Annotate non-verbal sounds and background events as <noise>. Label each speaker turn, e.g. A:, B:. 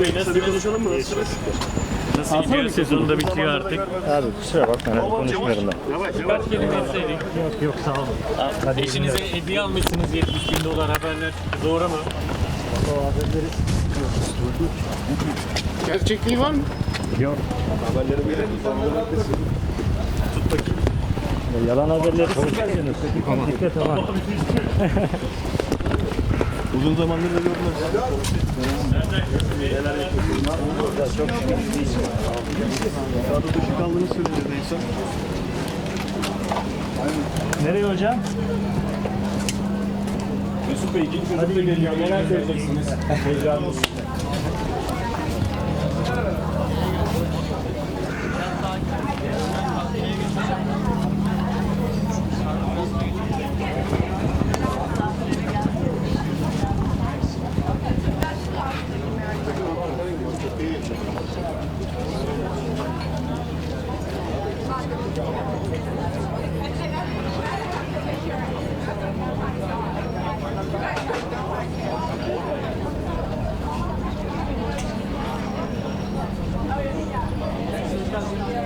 A: Bey nasıl bir konuşalım mı? Nasılsınız?
B: Nasıl gidiyor? Sezonu da bitiyor artık.
C: Abi kusura bakma hadi konuşmuyorum ben.
B: Kelime etseydik.
C: Yok yok sağ olun.
B: Eşinize hediye almışsınız 70 bin dolar haberler. Doğru mu?
A: Gerçekliği var mı?
C: Yok. Yalan haberleri çok geldiniz. Dikkat ama. <laughs>
A: Uzun zamandır da görmüyoruz.
C: Çok
A: Sağda dışı kaldığını söyledi neyse.
C: Nereye hocam?
A: Mesut Bey ikinci çocuk da geliyor. Neler söyleyeceksiniz? Heyecanınız. 감사합니다.